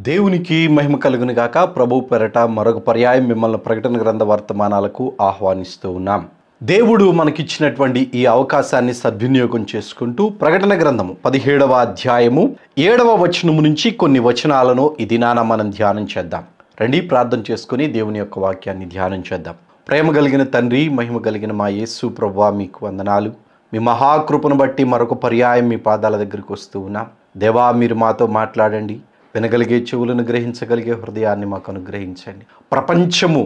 దేవునికి మహిమ కలుగును గాక. ప్రభు పెరట మరొక పర్యాయం మిమ్మల్ని ప్రకటన గ్రంథ వర్తమానాలకు ఆహ్వానిస్తూ ఉన్నాం. దేవుడు మనకిచ్చినటువంటి ఈ అవకాశాన్ని సద్వినియోగం చేసుకుంటూ ప్రకటన గ్రంథము పదిహేడవ అధ్యాయము ఏడవ వచనము నుంచి కొన్ని వచనాలను ఈ దినాన మనం ధ్యానం చేద్దాం. రండి ప్రార్థన చేసుకుని దేవుని యొక్క వాక్యాన్ని ధ్యానం చేద్దాం. ప్రేమ కలిగిన తండ్రి మహిమ కలిగిన మా యేసు ప్రభువా మీకు వందనాలు. మీ మహాకృపను బట్టి మరొక పర్యాయం మీ పాదాల దగ్గరికి వస్తూ ఉన్నాం. దేవా మీరు మాతో మాట్లాడండి. వినగలిగే చెవులను గ్రహించగలిగే హృదయాన్ని మాకు అనుగ్రహించండి. ప్రపంచము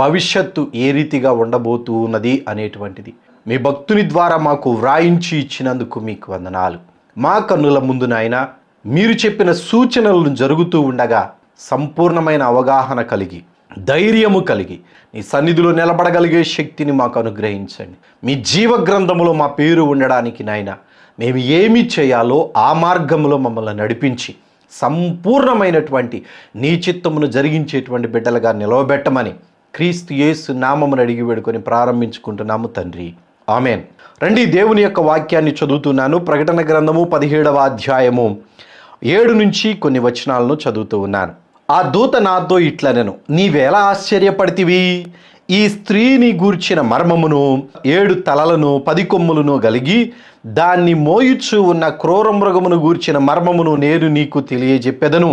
భవిష్యత్తు ఏ రీతిగా ఉండబోతూ ఉన్నది అనేటువంటిది మీ భక్తుని ద్వారా మాకు వ్రాయించి ఇచ్చినందుకు మీకు వందనాలు. మా కన్నుల ముందు నాయన మీరు చెప్పిన సూచనలను జరుగుతూ ఉండగా సంపూర్ణమైన అవగాహన కలిగి ధైర్యము కలిగి నీ సన్నిధిలో నిలబడగలిగే శక్తిని మాకు అనుగ్రహించండి. మీ జీవ గ్రంథములో మా పేరు ఉండడానికి నాయన మేము ఏమి చేయాలో ఆ మార్గంలో మమ్మల్ని నడిపించి సంపూర్ణమైనటువంటి నీ చిత్తమును జరిగించేటువంటి బిడ్డలుగా నిలవబెట్టమని క్రీస్తు యేసు నామమును అడిగి వేడుకొని ప్రారంభించుకుంటున్నాము తండ్రి. ఆమెన్. రండి దేవుని యొక్క వాక్యాన్ని చదువుతున్నాను. ప్రకటన గ్రంథము పదిహేడవ అధ్యాయము ఏడు నుంచి కొన్ని వచనాలను చదువుతూ ఉన్నాను. ఆ దూత నాతో ఇట్లనెను నీవేలా ఆశ్చర్యపడితివి? ఈ స్త్రీని గూర్చిన మర్మమును ఏడు తలలను పది కొమ్ములను కలిగి దాన్ని మోయుచు ఉన్న క్రూర మృగమును గూర్చిన మర్మమును నేను నీకు తెలియజెప్పెదను.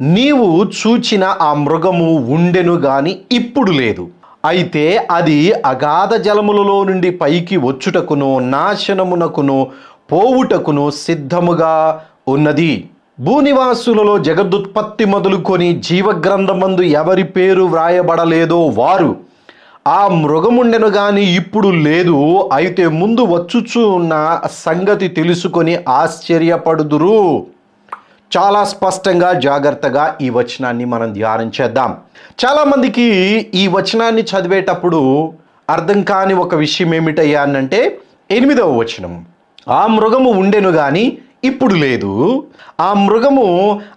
నీవు చూచిన ఆ మృగము ఉండెను గాని ఇప్పుడు లేదు. అయితే అది అగాధ జలములలో నుండి పైకి వచ్చుటకును నాశనమునకును పోవుటకును సిద్ధముగా ఉన్నది. భూనివాసులలో జగదుత్పత్తి మొదలుకొని జీవగ్రంథమందు ఎవరి పేరు వ్రాయబడలేదో వారు ఆ మృగముండెను గాని ఇప్పుడు లేదు. అయితే ముందు వచ్చుచూ ఉన్న సంగతి తెలుసుకొని ఆశ్చర్యపడుదురు. చాలా స్పష్టంగా జాగ్రత్తగా ఈ వచనాన్ని మనం ధ్యానం చేద్దాం. చాలామందికి ఈ వచనాన్ని చదివేటప్పుడు అర్థం కాని ఒక విషయం ఏమిటయ్యా అనంటే ఎనిమిదవ వచనం. ఆ మృగము ఉండెను గాని ఇప్పుడు లేదు. ఆ మృగము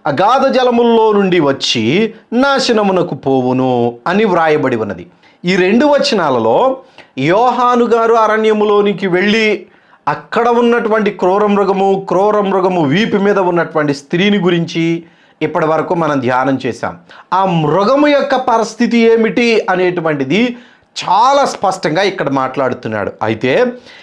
అగాధ జలముల్లో నుండి వచ్చి నాశనమునకు పోవును అని వ్రాయబడి ఉన్నది. ఈ రెండు వచనాలలో యోహాను గారు అరణ్యములోనికి వెళ్ళి అక్కడ ఉన్నటువంటి క్రూర మృగము క్రూర మృగము వీపు మీద ఉన్నటువంటి స్త్రీని గురించి ఇప్పటి వరకు మనం ధ్యానం చేశాం. ఆ మృగము యొక్క పరిస్థితి ఏమిటి అనేటువంటిది చాలా స్పష్టంగా ఇక్కడ మాట్లాడుతున్నాడు. అయితే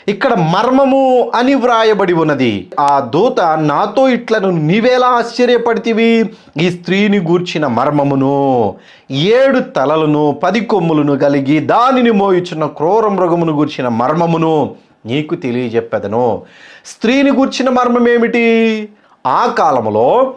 ఇక్కడ మర్మము అని వ్రాయబడి ఉన్నది. ఆ దూత నాతో ఇట్లను నీవేలా ఆశ్చర్యపడితివి? ఈ స్త్రీని గూర్చిన మర్మమును ఏడు తలలను పది కొమ్ములను కలిగి దానిని మోయుచున్న క్రూర మృగమును గూర్చిన మర్మమును నీకు తెలియజెప్పెదను. స్త్రీని గూర్చిన మర్మం ఏమిటి ఆ కాలంలో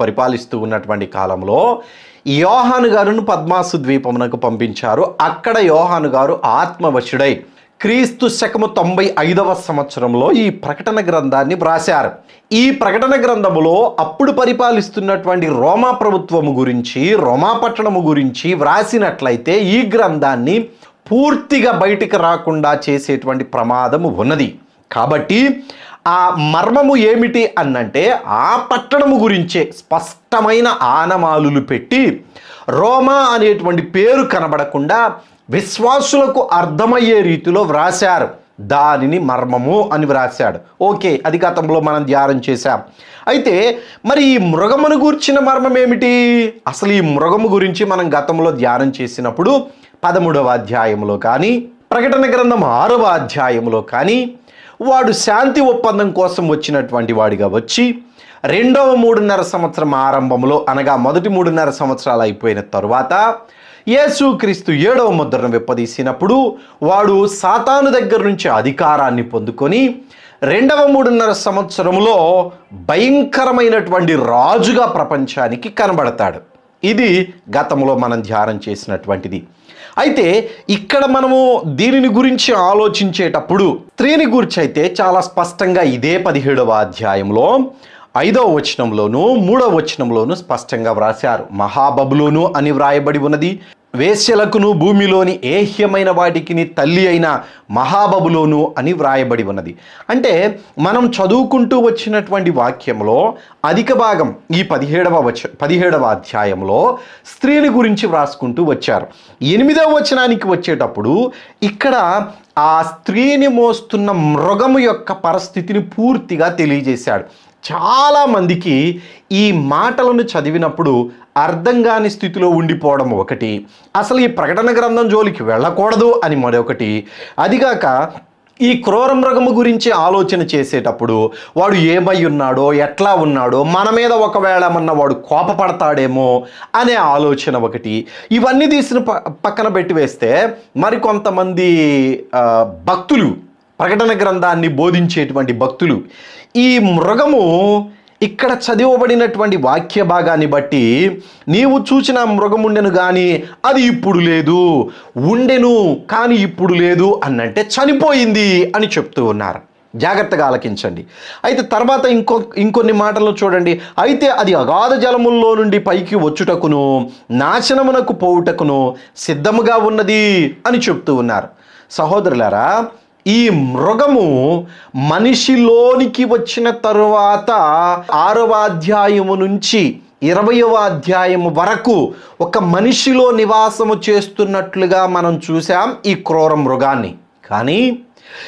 పరిపాలిస్తూ ఉన్నటువంటి కాలంలో యోహాను గారును పద్మాసు ద్వీపమునకు పంపించారు. అక్కడ యోహాను గారు ఆత్మవశుడై క్రీస్తు శకము తొంభై ఐదవ సంవత్సరంలో ఈ ప్రకటన గ్రంథాన్ని వ్రాశారు. ఈ ప్రకటన గ్రంథములో అప్పుడు పరిపాలిస్తున్నటువంటి రోమా ప్రభుత్వము గురించి రోమా పట్టణము గురించి వ్రాసినట్లయితే ఈ గ్రంథాన్ని పూర్తిగా బయటికి రాకుండా చేసేటువంటి ప్రమాదము ఉన్నది. కాబట్టి ఆ మర్మము ఏమిటి అన్నంటే ఆ పట్టణము గురించే స్పష్టమైన ఆనమాలులు పెట్టి రోమా అనేటువంటి పేరు కనబడకుండా విశ్వాసులకు అర్థమయ్యే రీతిలో వ్రాశారు. దానిని మర్మము అని వ్రాశాడు. ఓకే అది గతంలో మనం ధ్యానం చేశాం. అయితే మరి ఈ మృగమును గూర్చిన మర్మం ఏమిటి? అసలు ఈ మృగము గురించి మనం గతంలో ధ్యానం చేసినప్పుడు పదమూడవ అధ్యాయంలో కానీ ప్రకటన గ్రంథం ఆరవ అధ్యాయంలో కానీ వాడు శాంతి ఒప్పందం కోసం వచ్చినటువంటి వాడిగా వచ్చి రెండవ మూడున్నర సంవత్సరం ఆరంభంలో అనగా మొదటి మూడున్నర సంవత్సరాలు అయిపోయిన తరువాత యేసుక్రీస్తు ఏడవ ముద్రను విప్పదీసినప్పుడు వాడు సాతాను దగ్గర నుంచి అధికారాన్ని పొందుకొని రెండవ మూడున్నర సంవత్సరంలో భయంకరమైనటువంటి రాజుగా ప్రపంచానికి కనబడతాడు. ఇది గతంలో మనం ధ్యానం చేసినటువంటిది. అయితే ఇక్కడ మనము దీనిని గురించి ఆలోచించేటప్పుడు స్త్రీని గురించి అయితే చాలా స్పష్టంగా ఇదే పదిహేడవ అధ్యాయంలో ఐదవ వచనంలోను మూడవ వచనంలోను స్పష్టంగా వ్రాశారు. మహాబబులోను అని వ్రాయబడి ఉన్నది. వేశ్యలకును భూమిలోని ఏహ్యమైన వాటికిని తల్లి అయిన మహాబబులోను అని వ్రాయబడి ఉన్నది. అంటే మనం చదువుకుంటూ వచ్చినటువంటి వాక్యంలో అధిక భాగం ఈ పదిహేడవ వచ పదిహేడవ అధ్యాయంలో స్త్రీని గురించి వ్రాసుకుంటూ వచ్చారు. ఎనిమిదవ వచనానికి వచ్చేటప్పుడు ఇక్కడ ఆ స్త్రీని మోస్తున్న మృగము యొక్క పరిస్థితిని పూర్తిగా తెలియజేశాడు. చాలామందికి ఈ మాటలను చదివినప్పుడు అర్థం కాని స్థితిలో ఉండిపోవడం ఒకటి. అసలు ఈ ప్రకటన గ్రంథం జోలికి వెళ్ళకూడదు అని మరొకటి. అదిగాక ఈ క్రూర మృగము గురించి ఆలోచన చేసేటప్పుడు వాడు ఏమై ఉన్నాడో ఎట్లా ఉన్నాడో మన మీద ఒకవేళ మన వాడు కోపపడతాడేమో అనే ఆలోచన ఒకటి. ఇవన్నీ తీసిన ప పక్కన పెట్టి వేస్తే మరికొంతమంది భక్తులు ప్రకటన గ్రంథాన్ని బోధించేటువంటి భక్తులు ఈ మృగము ఇక్కడ చదివబడినటువంటి వాక్య భాగాన్ని బట్టి నీవు చూసిన మృగముండెను కానీ అది ఇప్పుడు లేదు ఉండెను కానీ ఇప్పుడు లేదు అన్నంటే చనిపోయింది అని చెప్తూ ఉన్నారు. జాగ్రత్తగా ఆలకించండి. అయితే తర్వాత ఇంకో ఇంకొన్ని మాటలు చూడండి. అయితే అది అగాధ జలముల్లో నుండి పైకి వచ్చుటకును నాశనమునకు పోవుటకును సిద్ధముగా ఉన్నది అని చెప్తూ ఉన్నారు. సహోదరులారా ఈ మృగము మనిషిలోనికి వచ్చిన తరువాత ఆరవ అధ్యాయము నుంచి ఇరవయవ అధ్యాయము వరకు ఒక మనిషిలో నివాసము చేస్తున్నట్లుగా మనం చూసాం ఈ క్రూర మృగాన్ని. కానీ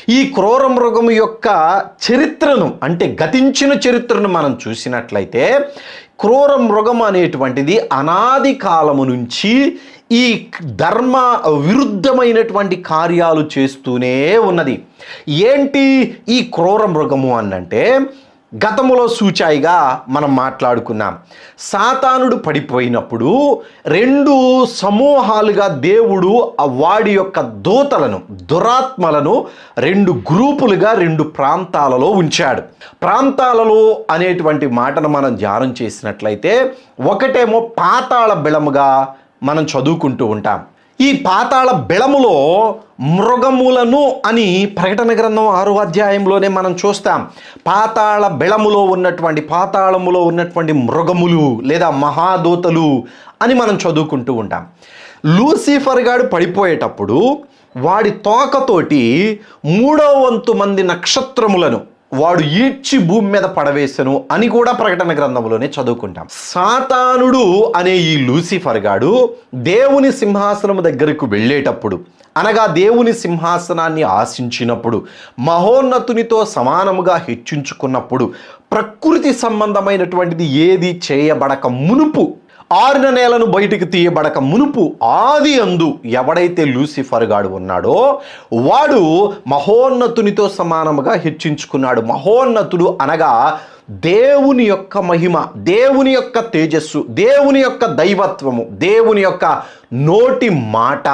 ఈ క్రూర మృగము యొక్క చరిత్రను అంటే గతించిన చరిత్రను మనం చూసినట్లయితే క్రూర మృగం అనేటువంటిది అనాది కాలము నుంచి ఈ ధర్మ విరుద్ధమైనటువంటి కార్యాలు చేస్తూనే ఉన్నది. ఏంటి ఈ క్రూర మృగము అనంటే గతములో సూచాయిగా మనం మాట్లాడుకున్నాం. సాతానుడు పడిపోయినప్పుడు రెండు సమూహాలుగా దేవుడు ఆ వాడి యొక్క దూతలను దురాత్మలను రెండు గ్రూపులుగా రెండు ప్రాంతాలలో ఉంచాడు. ప్రాంతాలలో అనేటువంటి మాటను మనం ధ్యానం చేసినట్లయితే ఒకటేమో పాతాళ బిళముగా మనం చదువుకుంటూ ఉంటాం. ఈ పాతాళ బిళములో మృగములను అని ప్రకటన గ్రంథం ఆరో అధ్యాయంలోనే మనం చూస్తాం. పాతాళ బిళములో ఉన్నటువంటి పాతాళములో ఉన్నటువంటి మృగములు లేదా మహాదూతలు అని మనం చదువుకుంటూ ఉంటాం. లూసిఫర్ గాడు పడిపోయేటప్పుడు వాడి తోకతోటి మూడో వంతు మంది నక్షత్రములను వాడు ఈడ్చి భూమి మీద పడవేశను అని కూడా ప్రకటన గ్రంథంలోనే చదువుకుంటాం. సాతానుడు అనే ఈ లూసిఫర్ గాడు దేవుని సింహాసనము దగ్గరకు వెళ్ళేటప్పుడు అనగా దేవుని సింహాసనాన్ని ఆశించినప్పుడు మహోన్నతునితో సమానముగా హెచ్చించుకున్నప్పుడు ప్రకృతి సంబంధమైనటువంటిది ఏది చేయబడక మునుపు ఆరిన నేలను బయటికి తీయబడక మునుపు ఆది అందు ఎవడైతే లూసిఫర్ గాడు ఉన్నాడో వాడు మహోన్నతునితో సమానముగా హెచ్చించుకున్నాడు. మహోన్నతుడు అనగా దేవుని యొక్క మహిమ దేవుని యొక్క తేజస్సు దేవుని యొక్క దైవత్వము దేవుని యొక్క నోటి మాట.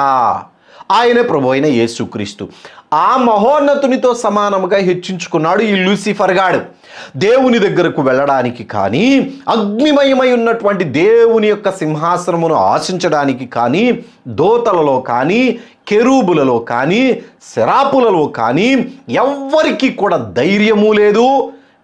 ఆయన ప్రభు అయిన యేసుక్రీస్తు. ఆ మహోన్నతునితో సమానముగా హెచ్చించుకున్నాడు ఈ లూసిఫర్ గాడు. దేవుని దగ్గరకు వెళ్ళడానికి కానీ అగ్నిమయమై ఉన్నటువంటి దేవుని యొక్క సింహాసనమును ఆశించడానికి కానీ దోతలలో కానీ కెరూబులలో కానీ శరాపులలో కానీ ఎవ్వరికీ కూడా ధైర్యము లేదు.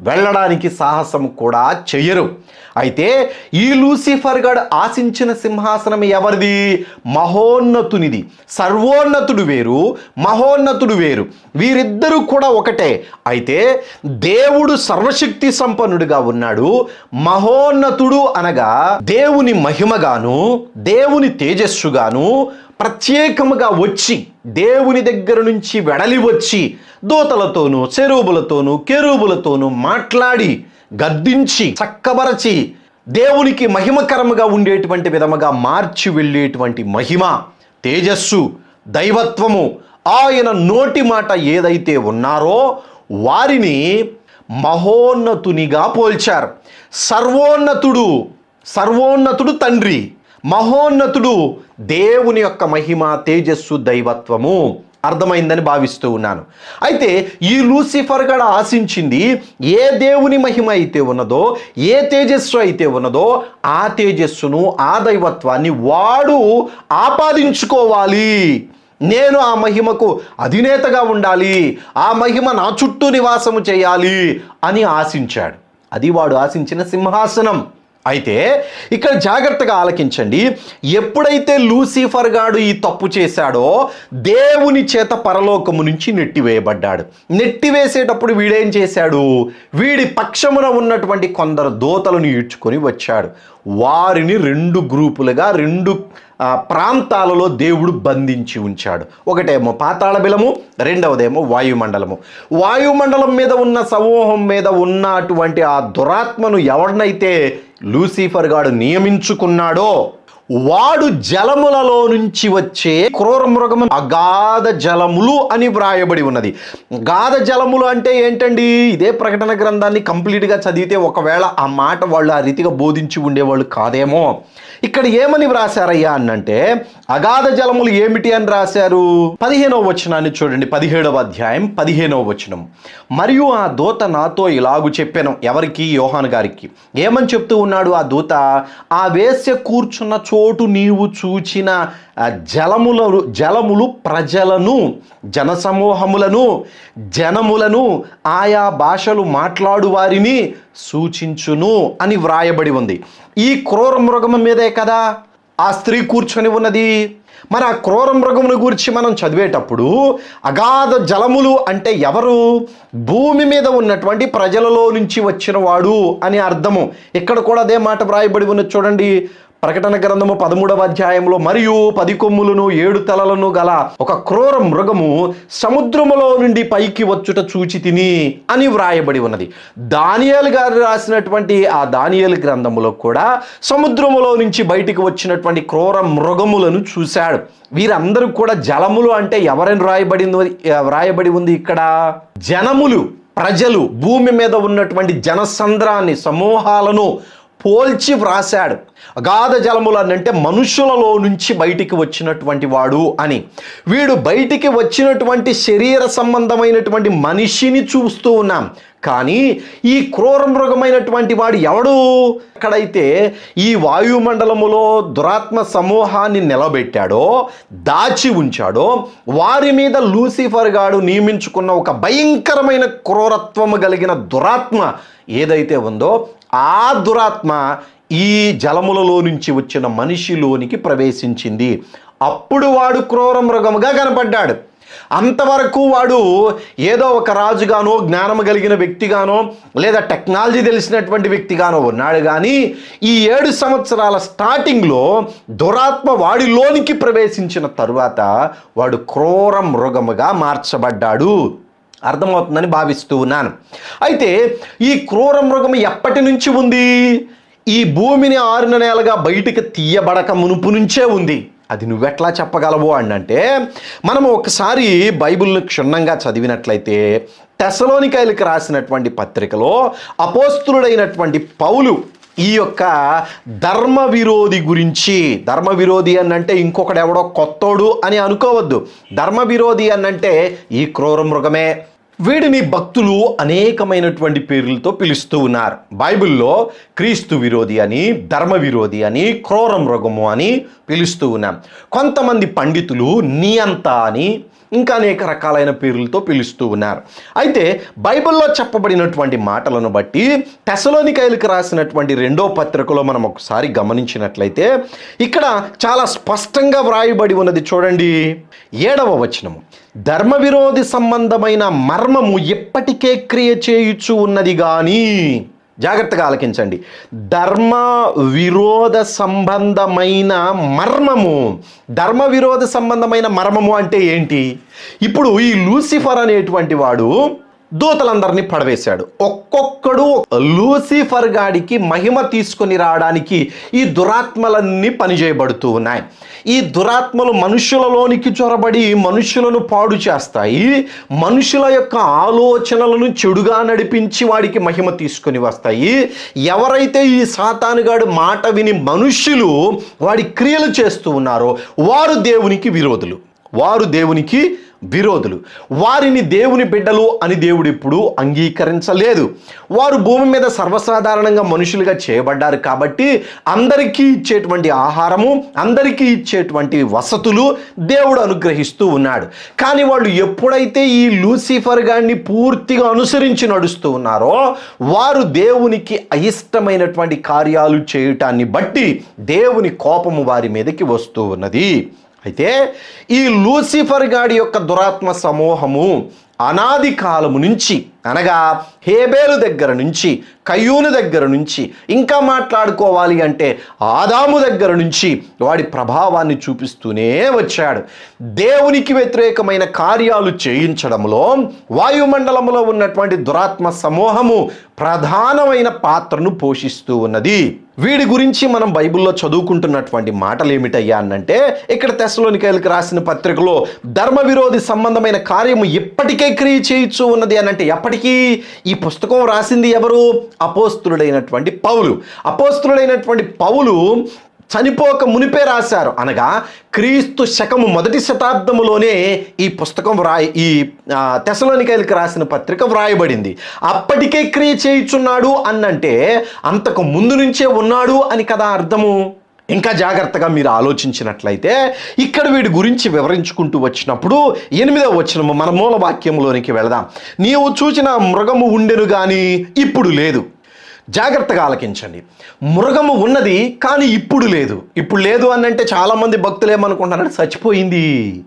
వెళ్ళడానికి సాహసం కూడా చెయ్యరు. అయితే ఈ లూసిఫర్గడ్ ఆశించిన సింహాసనం ఎవరిది? మహోన్నతునిది. సర్వోన్నతుడు వేరు మహోన్నతుడు వేరు. వీరిద్దరూ కూడా ఒకటే. అయితే దేవుడు సర్వశక్తి సంపన్నుడిగా ఉన్నాడు మహోన్నతుడు అనగా దేవుని మహిమగాను దేవుని తేజస్సుగాను ప్రత్యేకముగా వచ్చి దేవుని దగ్గర నుంచి వెడలి వచ్చి దూతలతోనూ చెరువులతోనూ కెరూబులతోనూ మాట్లాడి గద్దించి చక్కబరచి దేవునికి మహిమకరముగా ఉండేటువంటి విధముగా మార్చి వెళ్ళేటువంటి మహిమ తేజస్సు దైవత్వము ఆయన నోటి మాట ఏదైతే ఉన్నారో వారిని మహోన్నతునిగా పోల్చారు. సర్వోన్నతుడు సర్వోన్నతుడు తండ్రి. మహోన్నతుడు దేవుని యొక్క మహిమ తేజస్సు దైవత్వము అర్థమైందని భావిస్తూ ఉన్నాను. అయితే ఈ లూసిఫర్ గడ ఆశించింది ఏ దేవుని మహిమ అయితే ఉన్నదో ఏ తేజస్సు అయితే ఉన్నదో ఆ తేజస్సును ఆ దైవత్వాన్ని వాడు ఆపాదించుకోవాలి. నేను ఆ మహిమకు అధినేతగా ఉండాలి. ఆ మహిమ నా చుట్టూ నివాసము చేయాలి అని ఆశించాడు. అది వాడు ఆశించిన సింహాసనం. అయితే ఇక్కడ జాగ్రత్తగా ఆలకించండి. ఎప్పుడైతే లూసిఫర్ గాడు ఈ తప్పు చేశాడో దేవుని చేత పరలోకము నుంచి నెట్టివేయబడ్డాడు. నెట్టివేసేటప్పుడు వీడేం చేశాడు? వీడి పక్షమున ఉన్నటువంటి కొందరు దోతలను ఈడ్చుకొని వచ్చాడు. వారిని రెండు గ్రూపులుగా రెండు ప్రాంతాలలో దేవుడు బంధించి ఉంచాడు. ఒకటేమో పాతాళ బిలము రెండవదేమో వాయుమండలము. వాయుమండలం మీద ఉన్న సమూహం మీద ఉన్నటువంటి ఆ దురాత్మను ఎవరినైతే లూసిఫర్ గాడు నియమించుకున్నాడో వాడు జలములలో నుంచి వచ్చే క్రూర మృగము అగాధ జలములు అని వ్రాయబడి ఉన్నది. గాధ జలములు అంటే ఏంటండి? ఇదే ప్రకటన గ్రంథాన్ని కంప్లీట్గా చదివితే ఒకవేళ ఆ మాట వాళ్ళు ఆ రీతిగా బోధించి ఉండేవాళ్ళు కాదేమో. ఇక్కడ ఏమని వ్రాసారయ్యా అనంటే అగాధ జలములు ఏమిటి అని రాశారు? పదిహేనవ వచనాన్ని చూడండి. పదిహేడవ అధ్యాయం పదిహేనవ వచనం. మరియు ఆ దూత నాతో ఇలాగు చెప్పాను. ఎవరికి? యోహాన్ గారికి. ఏమని చెప్తూ ఉన్నాడు ఆ దూత? ఆ వేస్య కూర్చున్న చోటు నీవు చూచిన ఆ జలముల జలములు ప్రజలను జనసమూహములను జనములను ఆయా భాషలు మాట్లాడు వారిని సూచించును అని వ్రాయబడి ఉంది. ఈ క్రూర మృగము మీదే కదా? ఆ స్త్రీ కూర్చొని ఉన్నది. మరి ఆ క్రూర మృగమును గురించి మనం చదివేటప్పుడు అగాధ జలములు అంటే ఎవరు? భూమి మీద ఉన్నటువంటి ప్రజలలో నుంచి వచ్చిన వాడు అని అర్థము. ఇక్కడ కూడా అదే మాట వ్రాయబడి ఉన్నది చూడండి. ప్రకటన గ్రంథము పదమూడవ అధ్యాయంలో మరియు పది కొమ్ములను ఏడు తలలను గల ఒక క్రూర మృగము సముద్రములో నుండి పైకి వచ్చుట చూచి తిని అని వ్రాయబడి ఉన్నది. దానియేలు గారు రాసినటువంటి ఆ దానియేలు గ్రంథములో కూడా సముద్రములో నుంచి బయటికి వచ్చినటువంటి క్రూర మృగములను చూశాడు. వీరందరూ కూడా జలములు అంటే ఎవరని రాయబడింది వ్రాయబడి ఉంది ఇక్కడ. జనములు ప్రజలు భూమి మీద ఉన్నటువంటి జనసంద్రాన్ని సమూహాలను పోల్చి వ్రాశాడు. అగాధ జలములు అంటే మనుషులలో నుంచి బయటికి వచ్చినటువంటి వాడు అని. వీడు బయటికి వచ్చినటువంటి శరీర సంబంధమైనటువంటి మనిషిని చూస్తూ ఉన్నాం. కానీ ఈ క్రూర మృగమైనటువంటి వాడు ఎవడు? ఎక్కడైతే ఈ వాయుమండలములో దురాత్మ సమూహాన్ని నిలబెట్టాడో దాచి ఉంచాడో వారి మీద లూసిఫర్ గాడు నియమించుకున్న ఒక భయంకరమైన క్రూరత్వము కలిగిన దురాత్మ ఏదైతే ఉందో ఆ దురాత్మ ఈ జలములలో నుంచి వచ్చిన మనిషిలోనికి ప్రవేశించింది. అప్పుడు వాడు క్రూర మృగముగా కనపడ్డాడు. అంతవరకు వాడు ఏదో ఒక రాజుగానో జ్ఞానం కలిగిన వ్యక్తిగానో లేదా టెక్నాలజీ తెలిసినటువంటి వ్యక్తిగానో ఉన్నాడు కానీ ఈ ఏడు సంవత్సరాల స్టార్టింగ్లో దురాత్మ వాడిలోనికి ప్రవేశించిన తరువాత వాడు క్రూర మృగముగా మార్చబడ్డాడు. అర్థమవుతుందని భావిస్తూ ఉన్నాను. అయితే ఈ క్రూర మృగం ఎప్పటి నుంచి ఉంది? ఈ భూమిని ఆరున నెలలుగా బయటికి తీయబడక మునుపు నుంచే ఉంది. అది నువ్వెట్లా చెప్పగలవు అని అంటే మనం ఒకసారి బైబిల్ను క్షుణ్ణంగా చదివినట్లయితే టెసలోనికాయలకు రాసినటువంటి పత్రికలో అపోస్తుడైనటువంటి పౌలు ఈ యొక్క ధర్మ విరోధి గురించి ధర్మ విరోధి అనంటే ఇంకొకడు ఎవడో కొత్తోడు అని అనుకోవద్దు. ధర్మ విరోధి అనంటే ఈ క్రూర మృగమే. వీడిని భక్తులు అనేకమైనటువంటి పేర్లతో పిలుస్తూ ఉన్నారు. బైబిల్లో క్రీస్తు విరోధి అని ధర్మ విరోధి అని క్రూర మృగము అని పిలుస్తూ ఉన్నాం. కొంతమంది పండితులు నియంత అని ఇంకా అనేక రకాలైన పేర్లతో పిలుస్తూ ఉన్నారు. అయితే బైబిల్లో చెప్పబడినటువంటి మాటలను బట్టి తెసలోనికాయలకు రాసినటువంటి రెండో పత్రికలో మనం ఒకసారి గమనించినట్లయితే ఇక్కడ చాలా స్పష్టంగా వ్రాయబడి ఉన్నది చూడండి. ఏడవ వచనము ధర్మ విరోధి సంబంధమైన మర్మము ఎప్పటికే క్రియ చేయుచు ఉన్నది కానీ జాగ్రత్తగా ఆలకించండి. ధర్మ విరోధ సంబంధమైన మర్మము. ధర్మ విరోధ సంబంధమైన మర్మము అంటే ఏంటి? ఇప్పుడు ఈ లూసిఫర్ అనేటువంటి వాడు దూతలందరినీ పడవేశాడు. ఒక్కొక్కడు లూసిఫర్ గాడికి మహిమ తీసుకొని రావడానికి ఈ దురాత్మలన్నీ పనిచేయబడుతూ ఉన్నాయి. ఈ దురాత్మలు మనుషులలోనికి చొరబడి మనుషులను పాడు చేస్తాయి. మనుషుల యొక్క ఆలోచనలను చెడుగా నడిపించి వాడికి మహిమ తీసుకొని వస్తాయి. ఎవరైతే ఈ సాతానుగాడు మాట విని మనుషులు వాడి క్రియలు చేస్తూ ఉన్నారో వారు దేవునికి విరోధులు. వారు దేవునికి విరోధులు. వారిని దేవుని బిడ్డలు అని దేవుడు ఇప్పుడు అంగీకరించలేదు. వారు భూమి మీద సర్వసాధారణంగా మనుషులుగా చేయబడ్డారు కాబట్టి అందరికీ ఇచ్చేటువంటి ఆహారము అందరికీ ఇచ్చేటువంటి వసతులు దేవుడు అనుగ్రహిస్తూ ఉన్నాడు. కానీ వాళ్ళు ఎప్పుడైతే ఈ లూసిఫర్ గారిని పూర్తిగా అనుసరించి నడుస్తూ ఉన్నారో వారు దేవునికి అయిష్టమైనటువంటి కార్యాలు చేయటాన్ని బట్టి దేవుని కోపము వారి మీదకి వస్తూ ఉన్నది. అయితే ఈ లూసిఫర్ గాడి యొక్క దురాత్మ సమూహము అనాది కాలము నుంచి అనగా హేబేలు దగ్గర నుంచి కయ్యూను దగ్గర నుంచి ఇంకా మాట్లాడుకోవాలి అంటే ఆదాము దగ్గర నుంచి వాడి ప్రభావాన్ని చూపిస్తూనే వచ్చాడు. దేవునికి వ్యతిరేకమైన కార్యాలు చేయించడంలో వాయుమండలంలో ఉన్నటువంటి దురాత్మ సమూహము ప్రధానమైన పాత్రను పోషిస్తూ ఉన్నది. వీడి గురించి మనం బైబిల్లో చదువుకుంటున్నటువంటి మాటలు ఏమిటయ్యా అనంటే ఇక్కడ తెసలోనికాయలకు రాసిన పత్రికలో ధర్మ విరోధి సంబంధమైన కార్యము ఇప్పటికే క్రియ చేయించు ఉన్నది అనంటే అయినప్పటికీ ఈ పుస్తకం రాసింది ఎవరు? అపోస్తులుడైనటువంటి పౌలు. అపోస్తులుడైనటువంటి పౌలు చనిపోక మునిపే రాశారు. అనగా క్రీస్తు శకము మొదటి శతాబ్దములోనే ఈ పుస్తకం వ్రాయి ఈ తెసలోనికాయలకు రాసిన పత్రిక వ్రాయబడింది. అప్పటికే క్రియ చేయుచున్నాడు అన్నంటే అంతకు ముందు నుంచే ఉన్నాడు అని కదా అర్థము? ఇంకా జాగ్రత్తగా మీరు ఆలోచించినట్లయితే ఇక్కడ వీడి గురించి వివరించుకుంటూ వచ్చినప్పుడు ఎనిమిదవ వచనము మన మూల వాక్యంలోనికి వెళదాం. నీవు చూచిన మృగము ఉండెను కానీ ఇప్పుడు లేదు. జాగ్రత్తగా ఆలకించండి. మృగము ఉన్నది కానీ ఇప్పుడు లేదు. ఇప్పుడు లేదు అనంటే చాలామంది భక్తులు ఏమనుకుంటున్నారంటే చచ్చిపోయింది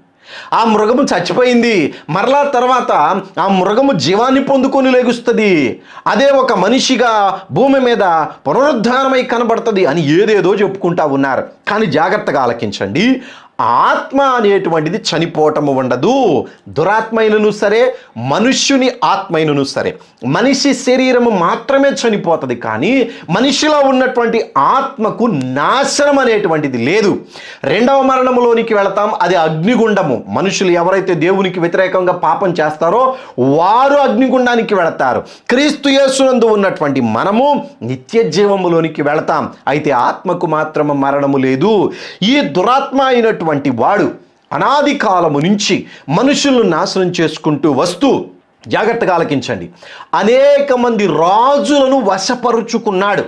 ఆ మృగము చచ్చిపోయింది. మరలా తర్వాత ఆ మృగము జీవాన్ని పొందుకొని లేగుస్తుంది. అదే ఒక మనిషిగా భూమి మీద పునరుద్ధానమై కనబడుతుంది అని ఏదేదో చెప్పుకుంటా ఉన్నారు. కానీ జాగ్రత్తగా ఆలకించండి. ఆత్మ అనేటువంటిది చనిపోవటము ఉండదు. దురాత్మైనను సరే మనుష్యుని ఆత్మైనను సరే. మనిషి శరీరము మాత్రమే చనిపోతుంది కానీ మనిషిలో ఉన్నటువంటి ఆత్మకు నాశనం అనేటువంటిది లేదు. రెండవ మరణములోనికి వెళతాం అది అగ్నిగుండము. మనుషులు ఎవరైతే దేవునికి వ్యతిరేకంగా పాపం చేస్తారో వారు అగ్నిగుండానికి వెళతారు. క్రీస్తు యేసునందు ఉన్నటువంటి మనము నిత్య జీవములోనికి వెళతాం. అయితే ఆత్మకు మాత్రము మరణము లేదు. ఈ దురాత్మ అయినటువంటి వాడు అనాది కాలము నుంచి మనుషులను నాశనం చేసుకుంటూ వస్తూ జాగ్రత్తగా ఆలకించండి. అనేక మంది రాజులను వశపరుచుకున్నాడు.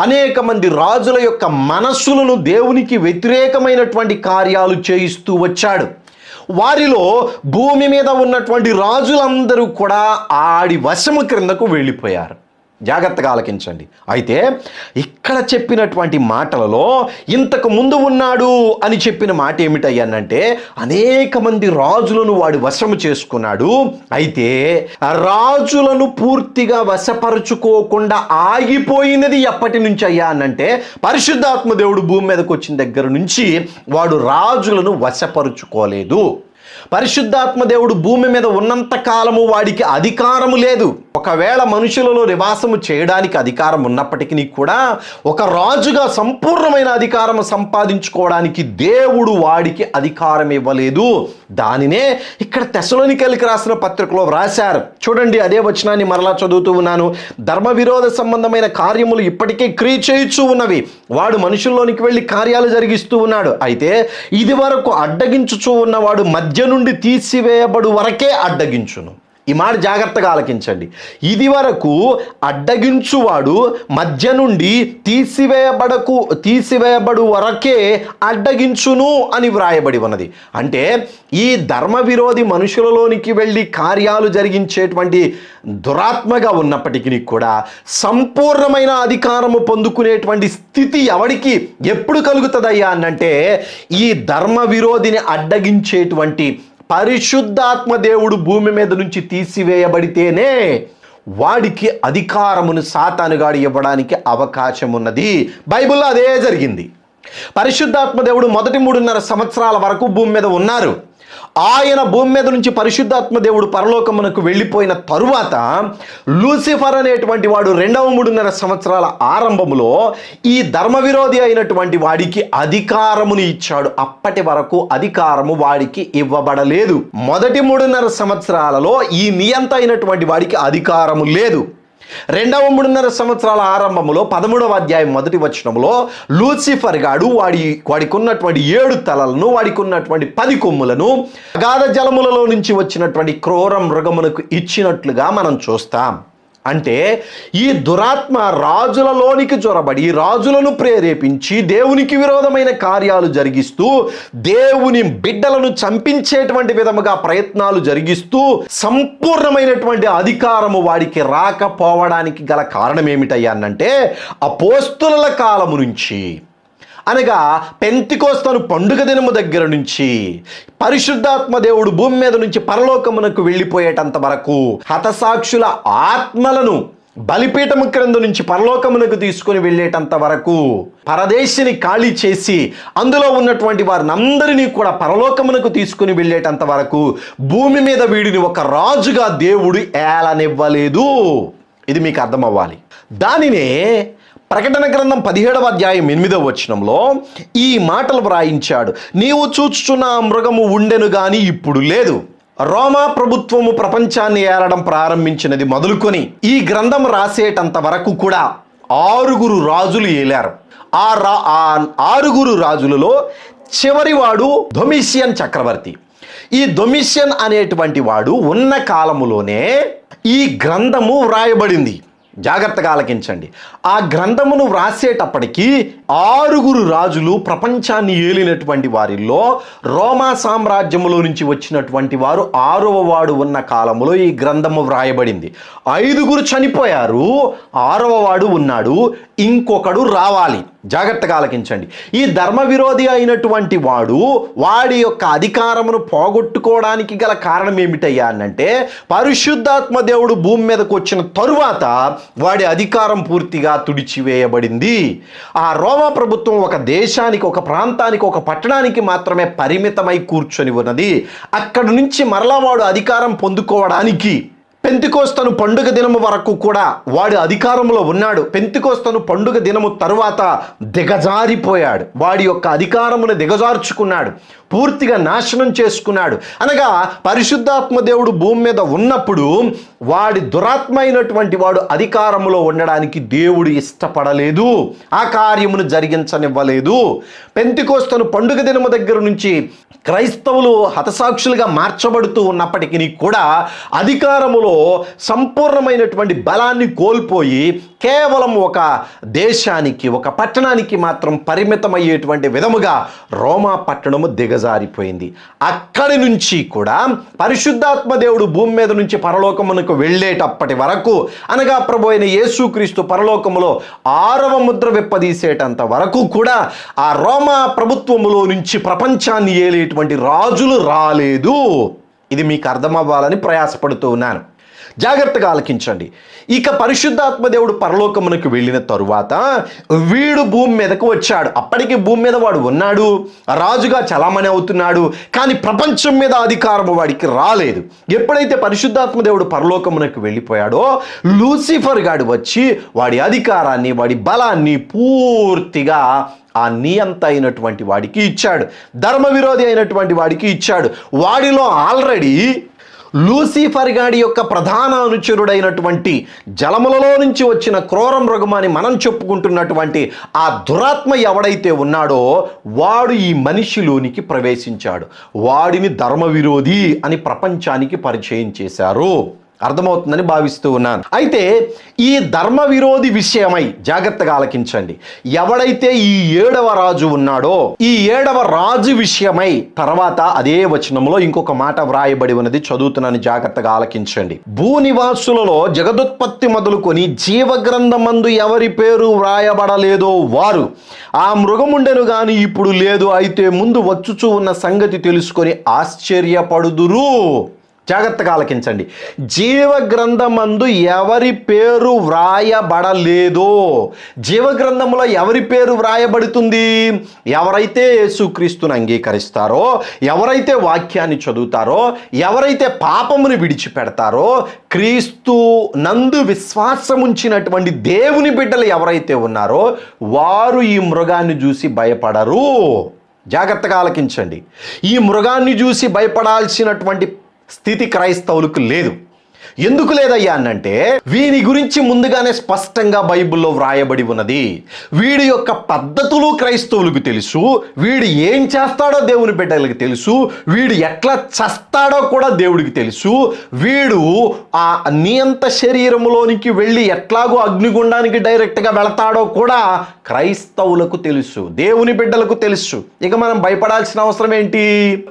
అనేక మంది రాజుల యొక్క మనస్సులను దేవునికి వ్యతిరేకమైనటువంటి కార్యాలు చేయిస్తూ వచ్చాడు. వారిలో భూమి మీద ఉన్నటువంటి రాజులందరూ కూడా ఆడి వశము క్రిందకు వెళ్ళిపోయారు. జాగ్రత్తగా ఆలకించండి. అయితే ఇక్కడ చెప్పినటువంటి మాటలలో ఇంతకు ముందు ఉన్నాడు అని చెప్పిన మాట ఏమిటయ్యానంటే అనేక మంది రాజులను వాడు వశము చేసుకున్నాడు. అయితే రాజులను పూర్తిగా వశపరుచుకోకుండా ఆగిపోయినది ఎప్పటి నుంచి అయ్యా అనంటే పరిశుద్ధాత్మ దేవుడు భూమి మీదకి వచ్చిన దగ్గర నుంచి వాడు రాజులను వశపరుచుకోలేదు. పరిశుద్ధాత్మ దేవుడు భూమి మీద ఉన్నంత కాలము వాడికి అధికారము లేదు. ఒకవేళ మనుషులలో నివాసము చేయడానికి అధికారం ఉన్నప్పటికీ కూడా ఒక రాజుగా సంపూర్ణమైన అధికారం సంపాదించుకోవడానికి దేవుడు వాడికి అధికారం ఇవ్వలేదు. దానినే ఇక్కడ తెసలోనికలికి రాసిన పత్రికలో వ్రాశారు. చూడండి అదే వచనాన్ని మరలా చదువుతూ ఉన్నాను. ధర్మ విరోధ సంబంధమైన కార్యములు ఇప్పటికే క్రియ చేయుచూ ఉన్నవి. వాడు మనుషుల్లోనికి వెళ్ళి కార్యాలు జరిగిస్తూ ఉన్నాడు. అయితే ఇది వరకు అడ్డగించుచూ ఉన్నవాడు మధ్య నుండి తీసివేయబడు వరకే అడ్డగించును. ఈ మాట జాగ్రత్తగా ఆలకించండి. ఇది వరకు అడ్డగించువాడు మధ్య నుండి తీసివేయబడకు తీసివేయబడు వరకే అడ్డగించును అని వ్రాయబడి ఉన్నది. అంటే ఈ ధర్మ విరోధి మనుషులలోనికి వెళ్ళి కార్యాలు జరిగించేటువంటి దురాత్మగా ఉన్నప్పటికీ కూడా సంపూర్ణమైన అధికారము పొందుకునేటువంటి స్థితి ఎవడికి ఎప్పుడు కలుగుతుందయ్యా అనంటే ఈ ధర్మ విరోధిని అడ్డగించేటువంటి పరిశుద్ధాత్మ దేవుడు భూమి మీద నుంచి తీసివేయబడితేనే వాడికి అధికారమును సాతానుగాడు ఇవ్వడానికి అవకాశం ఉన్నది బైబిల్లో అదే జరిగింది. పరిశుద్ధాత్మ దేవుడు మొదటి మూడున్నర సంవత్సరాల వరకు భూమి మీద ఉన్నారు. ఆయన భూమి మీద నుంచి పరిశుద్ధాత్మ దేవుడు పరలోకమునకు వెళ్ళిపోయిన తరువాత లూసిఫర్ అనేటువంటి వాడు రెండవ మూడున్నర సంవత్సరాల ఆరంభంలో ఈ ధర్మ విరోధి అయినటువంటి వాడికి అధికారమును ఇచ్చాడు. అప్పటి వరకు అధికారము వాడికి ఇవ్వబడలేదు. మొదటి మూడున్నర సంవత్సరాలలో ఈ నియంత అయినటువంటి వాడికి అధికారము లేదు. రెండవ మూడున్నర సంవత్సరాల ఆరంభంలో పదమూడవ అధ్యాయం మొదటి వచనంలో లూసిఫర్ గాడు వాడి వాడికి ఉన్నటువంటి ఏడు తలలను వాడికి ఉన్నటువంటి పది కొమ్ములను అగాధ జలములలో నుంచి వచ్చినటువంటి క్రూర మృగమునకు ఇచ్చినట్లుగా మనం చూస్తాం. అంటే ఈ దురాత్మ రాజులలోనికి చొరబడి రాజులను ప్రేరేపించి దేవునికి విరోధమైన కార్యాలు జరిగిస్తూ దేవుని బిడ్డలను చంపించేటువంటి విధముగా ప్రయత్నాలు జరిగిస్తూ సంపూర్ణమైనటువంటి అధికారము వాడికి రాకపోవడానికి గల కారణం ఏమిటయ్యానంటే అపోస్తుల కాలము నుంచి అనగా పెంతికోస్తను పండుగ దినము దగ్గర నుంచి పరిశుద్ధాత్మ దేవుడు భూమి మీద నుంచి పరలోకమునకు వెళ్ళిపోయేటంత వరకు హతసాక్షుల ఆత్మలను బలిపీఠము క్రింద నుంచి పరలోకమునకు తీసుకుని వెళ్ళేటంత వరకు పరదేశిని ఖాళీ చేసి అందులో ఉన్నటువంటి వారిని అందరినీ కూడా పరలోకమునకు తీసుకుని వెళ్ళేటంత వరకు భూమి మీద వీడిని ఒక రాజుగా దేవుడు ఏలనివ్వలేదు. ఇది మీకు అర్థమవ్వాలి. దానినే ప్రకటన గ్రంథం పదిహేడవ అధ్యాయం ఎనిమిదవ వచనంలో ఈ మాటలు వ్రాయించాడు. నీవు చూచుచున్న మృగము ఉండెను గాని ఇప్పుడు లేదు. రోమా ప్రభుత్వము ప్రపంచాన్ని ఏలడం ప్రారంభించినది మొదలుకొని ఈ గ్రంథం రాసేటంత వరకు కూడా ఆరుగురు రాజులు ఏలారు. ఆ రా ఆ ఆరుగురు రాజులలో చివరివాడు ధొమిషియన్ చక్రవర్తి. ఈ దొమిషియన్ అనేటువంటి వాడు ఉన్న కాలములోనే ఈ గ్రంథము వ్రాయబడింది. జాగ్రత్తగా ఆలకించండి. ఆ గ్రంథమును వ్రాసేటప్పటికీ ఆరుగురు రాజులు ప్రపంచాన్ని ఏలినటువంటి వారిలో రోమా సామ్రాజ్యములో నుంచి వచ్చినటువంటి వారు ఆరవ వాడు ఉన్న కాలంలో ఈ గ్రంథము వ్రాయబడింది. ఐదుగురు చనిపోయారు ఆరవ వాడు ఉన్నాడు ఇంకొకడు రావాలి. జాగ్రత్తగా ఆలకించండి. ఈ ధర్మ విరోధి అయినటువంటి వాడు వాడి యొక్క అధికారమును పోగొట్టుకోవడానికి గల కారణం ఏమిటయ్యా అనంటే పరిశుద్ధాత్మ దేవుడు భూమి మీదకు వచ్చిన తరువాత వాడి అధికారం పూర్తిగా తుడిచివేయబడింది. ఆ రోమా ప్రభుత్వం ఒక దేశానికి ఒక ప్రాంతానికి ఒక పట్టణానికి మాత్రమే పరిమితమై కూర్చొని ఉన్నది. అక్కడి నుంచి మరలా వాడు అధికారం పొందుకోవడానికి పెంతికోస్తను పండుగ దినము వరకు కూడా వాడు అధికారంలో ఉన్నాడు. పెంతికోస్తను పండుగ దినము తరువాత దిగజారిపోయాడు. వాడి యొక్క అధికారమును దిగజార్చుకున్నాడు. పూర్తిగా నాశనం చేసుకున్నాడు. అనగా పరిశుద్ధాత్మ దేవుడు భూమి మీద ఉన్నప్పుడు వాడి దురాత్మ అయినటువంటి వాడు అధికారంలో ఉండడానికి దేవుడు ఇష్టపడలేదు. ఆ కార్యమును జరిగించనివ్వలేదు. పెంతికోస్తను పండుగ దినము దగ్గర నుంచి క్రైస్తవులు హతసాక్షులుగా మార్చబడుతూ ఉన్నప్పటికీ కూడా అధికారములో సంపూర్ణమైనటువంటి బలాన్ని కోల్పోయి కేవలం ఒక దేశానికి ఒక పట్టణానికి మాత్రం పరిమితమయ్యేటువంటి విధముగా రోమా పట్టణము దిగజ దిగజారిపోయింది అక్కడి నుంచి కూడా పరిశుద్ధాత్మ దేవుడు భూమి మీద నుంచి పరలోకమునకు వెళ్ళేటప్పటి వరకు అనగా ప్రభు అయిన యేసుక్రీస్తు పరలోకములో ఆరవ ముద్ర విప్పదీసేటంత వరకు కూడా ఆ రోమా ప్రభుత్వములో నుంచి ప్రపంచాన్ని ఏలేటువంటి రాజులు రాలేదు. ఇది మీకు అర్థమవ్వాలని ప్రయాసపడుతూ ఉన్నాను. జాగ్రత్తగా ఆలకించండి. ఇక పరిశుద్ధాత్మ దేవుడు పరలోకమునకు వెళ్ళిన తరువాత వీడు భూమి మీదకు వచ్చాడు. అప్పటికి భూమి మీద వాడు ఉన్నాడు. రాజుగా చలామణి అవుతున్నాడు. కానీ ప్రపంచం మీద అధికారం వాడికి రాలేదు. ఎప్పుడైతే పరిశుద్ధాత్మ దేవుడు పరలోకమునకు వెళ్ళిపోయాడో లూసిఫర్ గాడు వచ్చి వాడి అధికారాన్ని వాడి బలాన్ని పూర్తిగా ఆ నియంత అయినటువంటి వాడికి ఇచ్చాడు. ధర్మ విరోధి అయినటువంటి వాడికి ఇచ్చాడు. వాడిలో ఆల్రెడీ లూసిఫర్ గాడి యొక్క ప్రధాన అనుచరుడైనటువంటి జలములలో నుంచి వచ్చిన క్రోరం మృగమని మనం చెప్పుకుంటున్నటువంటి ఆ దురాత్మ ఎవడైతే ఉన్నాడో వాడు ఈ మనిషిలోనికి ప్రవేశించాడు. వాడిని ధర్మ విరోధి అని ప్రపంచానికి పరిచయం చేశారు. అర్థమవుతుందని భావిస్తూ ఉన్నాను. అయితే ఈ ధర్మ విరోధి విషయమై జాగ్రత్తగా ఆలకించండి. ఎవడైతే ఈ ఏడవ రాజు ఉన్నాడో ఈ ఏడవ రాజు విషయమై తర్వాత అదే వచనంలో ఇంకొక మాట వ్రాయబడి ఉన్నది. చదువుతున్నాను జాగ్రత్తగా ఆలకించండి. భూనివాసులలో జగదుత్పత్తి మొదలుకొని జీవగ్రంథమందు ఎవరి పేరు వ్రాయబడలేదో వారు ఆ మృగముండెను గాని ఇప్పుడు లేదు. అయితే ముందు వచ్చుచూ ఉన్న సంగతి తెలుసుకొని ఆశ్చర్యపడుదురు. జాగ్రత్తగా ఆలకించండి. జీవగ్రంథమందు ఎవరి పేరు వ్రాయబడలేదో జీవగ్రంథములో ఎవరి పేరు వ్రాయబడుతుంది? ఎవరైతే యేసుక్రీస్తుని అంగీకరిస్తారో ఎవరైతే వాక్యాన్ని చదువుతారో ఎవరైతే పాపమును విడిచిపెడతారో క్రీస్తు నందు విశ్వాసముంచినటువంటి దేవుని బిడ్డలు ఎవరైతే ఉన్నారో వారు ఈ మృగాన్ని చూసి భయపడరు. జాగ్రత్తగా ఆలకించండి. ఈ మృగాన్ని చూసి భయపడాల్సినటువంటి స్థితి క్రైస్తవులకు లేదు. ఎందుకు లేదయ్యా అనంటే వీని గురించి ముందుగానే స్పష్టంగా బైబిల్లో వ్రాయబడి ఉన్నది. వీడి యొక్క పద్ధతులు క్రైస్తవులకు తెలుసు వీడు ఏం చేస్తాడో దేవుని బిడ్డలకు తెలుసు వీడు ఎట్లా చస్తాడో కూడా దేవుడికి తెలుసు. వీడు ఆ నియంత శరీరంలోనికి వెళ్ళి ఎట్లాగో అగ్నిగుండానికి డైరెక్ట్గా వెళతాడో కూడా క్రైస్తవులకు తెలుసు దేవుని బిడ్డలకు తెలుసు. ఇక మనం భయపడాల్సిన అవసరం ఏంటి?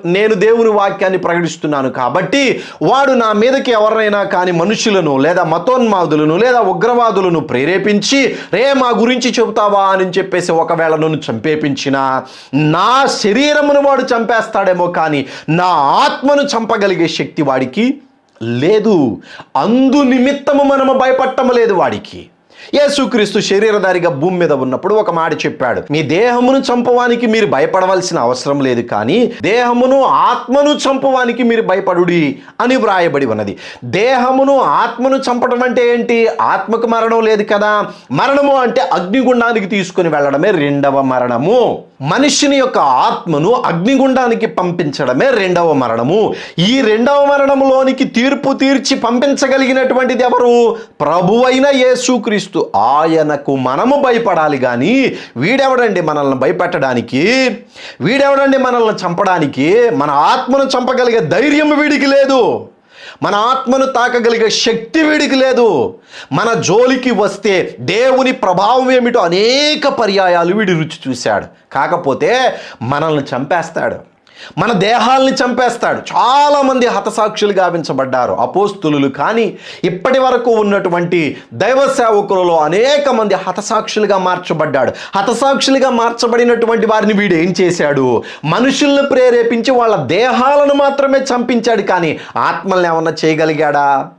నేను దేవుని వాక్యాన్ని ప్రకటిస్తున్నాను కాబట్టి వాడు నా మీదకి ఎవరైనా కాని మనుషులను లేదా మతోన్మాదులను లేదా ఉగ్రవాదులను ప్రేరేపించి రే మా గురించి చెబుతావా? అని చెప్పేసి ఒకవేళ నన్ను చంపేపించినా నా శరీరమును వాడు చంపేస్తాడేమో కానీ నా ఆత్మను చంపగలిగే శక్తి వాడికి లేదు. అందు నిమిత్తము మనము భయపడటం లేదు వాడికి. యేసుక్రీస్తు శరీరధారిగా భూమి మీద ఉన్నప్పుడు ఒక మాట చెప్పాడు మీ దేహమును చంపవానికి మీరు భయపడవలసిన అవసరం లేదు కానీ దేహమును ఆత్మను చంపవానికి మీరు భయపడుడి అని వ్రాయబడి ఉన్నది. దేహమును ఆత్మను చంపడం అంటే ఏంటి? ఆత్మకు మరణం లేదు కదా. మరణము అంటే అగ్నిగుండానికి తీసుకుని వెళ్ళడమే రెండవ మరణము. మనిషిని యొక్క ఆత్మను అగ్నిగుండానికి పంపించడమే రెండవ మరణము. ఈ రెండవ మరణములోనికి తీర్పు తీర్చి పంపించగలిగినటువంటిది ఎవరు? ప్రభువైన యేసుక్రీస్తు ఆయనకు మనము భయపడాలి కానీ వీడెవడండి మనల్ని భయపెట్టడానికి? వీడెవడండి మనల్ని చంపడానికి? మన ఆత్మను చంపగలిగే ధైర్యం వీడికి లేదు. మన ఆత్మను తాకగలిగే శక్తి వీడికి లేదు. మన జోలికి వస్తే దేవుని ప్రభావం ఏమిటో అనేక పర్యాయాలు వీడి రుచి చూశాడు. కాకపోతే మనల్ని చంపేస్తాడు. మన దేహాల్ని చంపేస్తాడు. చాలామంది హతసాక్షులు గావించబడ్డారు అపోస్తులు కానీ ఇప్పటి వరకు ఉన్నటువంటి దైవ సేవకులలో అనేక మంది హతసాక్షులుగా మార్చబడ్డాడు. హతసాక్షులుగా మార్చబడినటువంటి వారిని వీడు ఏం చేశాడు? మనుషుల్ని ప్రేరేపించి వాళ్ళ దేహాలను మాత్రమే చంపించాడు కానీ ఆత్మల్ని ఏమన్నా చేయగలిగాడా?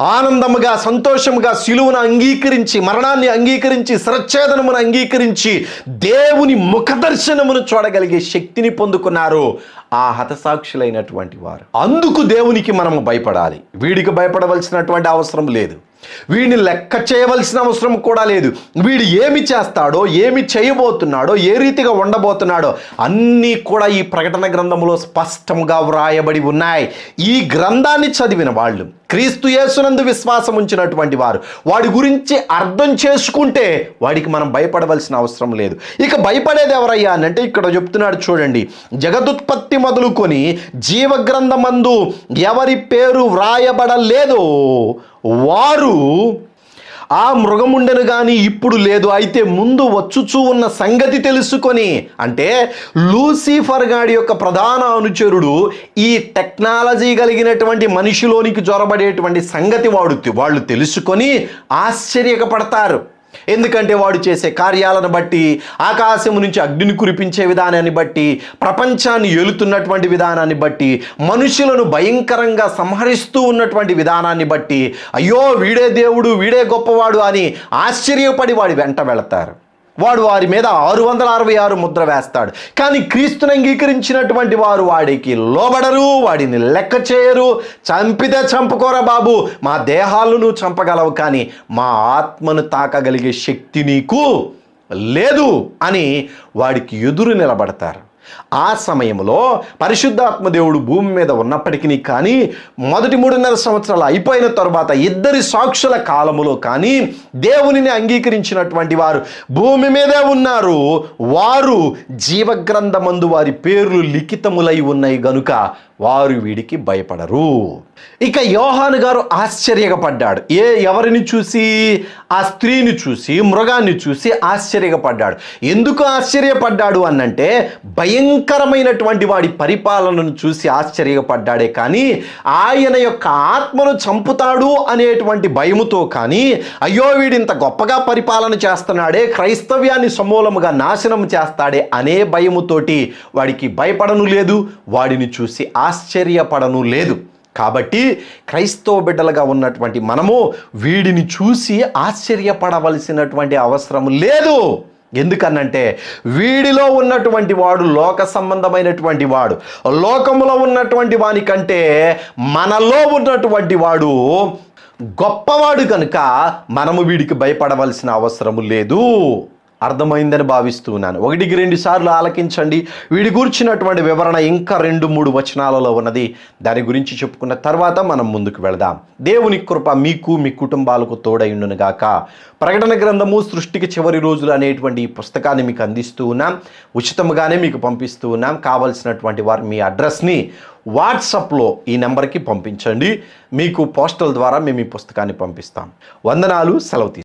ఆనందముగా సంతోషముగా సిలువును అంగీకరించి మరణాన్ని అంగీకరించి సరచ్ఛేదనమును అంగీకరించి దేవుని ముఖదర్శనమును చూడగలిగే శక్తిని పొందుకున్నారు ఆ హతసాక్షులైనటువంటి వారు. అందుకు దేవునికి మనము భయపడాలి. వీడికి భయపడవలసినటువంటి అవసరం లేదు. వీడిని లెక్క చేయవలసిన అవసరం కూడా లేదు. వీడు ఏమి చేస్తాడో ఏమి చేయబోతున్నాడో ఏ రీతిగా ఉండబోతున్నాడో అన్నీ కూడా ఈ ప్రకటన గ్రంథంలో స్పష్టంగా వ్రాయబడి ఉన్నాయి. ఈ గ్రంథాన్ని చదివిన వాళ్ళు క్రీస్తు యేసునందు విశ్వాసం ఉంచినటువంటి వారు వాడి గురించి అర్థం చేసుకుంటే వాడికి మనం భయపడవలసిన అవసరం లేదు. ఇక భయపడేది ఎవరయ్యా అని అంటే ఇక్కడ చెప్తున్నాడు చూడండి జగదుత్పత్తి మొదలుకొని జీవగ్రంథమందు ఎవరి పేరు వ్రాయబడలేదో వారు ఆ మృగముండెను కానీ ఇప్పుడు లేదు. అయితే ముందు వచ్చుచూ ఉన్న సంగతి తెలుసుకొని అంటే లూసిఫర్ గాడి యొక్క ప్రధాన అనుచరుడు ఈ టెక్నాలజీ కలిగినటువంటి మనిషిలోనికి జొరబడేటువంటి సంగతి వాడు వాళ్ళు తెలుసుకొని ఆశ్చర్యపడతారు ఎందుకంటే వాడు చేసే కార్యాలను బట్టి ఆకాశము నుంచి అగ్నిని కురిపించే విధానాన్ని బట్టి ప్రపంచాన్ని ఏలుతున్నటువంటి విధానాన్ని బట్టి మనుషులను భయంకరంగా సంహరిస్తూ ఉన్నటువంటి విధానాన్ని బట్టి అయ్యో వీడే దేవుడు వీడే గొప్పవాడు అని ఆశ్చర్యపడి వాడి వెంట వెళతారు. వాడు వారి మీద ఆరు వందల అరవై ఆరు ముద్ర వేస్తాడు. కానీ క్రీస్తుని అంగీకరించినటువంటి వారు వాడికి లోబడరు వాడిని లెక్క చేయరు. చంపితే చంపుకోరా బాబు మా దేహాలను చంపగలవు కానీ మా ఆత్మను తాకగలిగే శక్తి నీకు లేదు అని వాడికి ఎదురు నిలబడతారు. ఆ సమయంలో పరిశుద్ధాత్మ దేవుడు భూమి మీద ఉన్నప్పటికీ కానీ మొదటి మూడున్నర సంవత్సరాలు అయిపోయిన తర్వాత ఇద్దరి సాక్షుల కాలములో కానీ దేవునిని అంగీకరించినటువంటి వారు భూమి మీదే ఉన్నారు. వారు జీవగ్రంథమందు వారి పేర్లు లిఖితములై ఉన్నాయి గనుక వారు వీడికి భయపడరు. ఇక యోహాను గారు ఆశ్చర్యపడ్డాడు. ఏ ఎవరిని చూసి? ఆ స్త్రీని చూసి మృగాన్ని చూసి ఆశ్చర్యపడ్డాడు. ఎందుకు ఆశ్చర్యపడ్డాడు అనంటే భయంకరమైనటువంటి వాడి పరిపాలనను చూసి ఆశ్చర్యపడ్డాడే కానీ ఆయన యొక్క ఆత్మను చంపుతాడు అనేటువంటి భయముతో కానీ అయ్యో వీడింత గొప్పగా పరిపాలన చేస్తున్నాడే క్రైస్తవ్యాన్ని సమూలముగా నాశనం చేస్తాడే అనే భయముతోటి వాడికి భయపడను లేదు. వాడిని చూసి ఆ ఆశ్చర్యపడను లేదు. కాబట్టి క్రైస్తవ బిడ్డలుగా ఉన్నటువంటి మనము వీడిని చూసి ఆశ్చర్యపడవలసినటువంటి అవసరం లేదు. ఎందుకనంటే వీడిలో ఉన్నటువంటి వాడు లోక సంబంధమైనటువంటి వాడు. లోకములో ఉన్నటువంటి వానికంటే మనలో ఉన్నటువంటి వాడు గొప్పవాడు కనుక మనము వీడికి భయపడవలసిన అవసరము లేదు. అర్థమైందని భావిస్తున్నాను ఒకటికి రెండు సార్లు ఆలకించండి. వీడి గురించినటువంటి వివరణ ఇంకా రెండు మూడు వచనాలలో ఉన్నది. దాని గురించి చెప్పుకున్న తర్వాత మనం ముందుకు వెళదాం. దేవుని కృప మీకు మీ కుటుంబాలకు తోడైండును గాక. ప్రకటన గ్రంథము సృష్టికి చివరి రోజులు అనేటువంటి ఈ పుస్తకాన్ని మీకు అందిస్తూ ఉన్నాం. ఉచితంగానే మీకు పంపిస్తూ ఉన్నాం. కావలసినటువంటి వారు మీ అడ్రస్ని వాట్సాప్లో ఈ నెంబర్కి పంపించండి. మీకు పోస్టల్ ద్వారా మేము ఈ పుస్తకాన్ని పంపిస్తాం. వందనాలు. సెలవు తీసుకుంటాం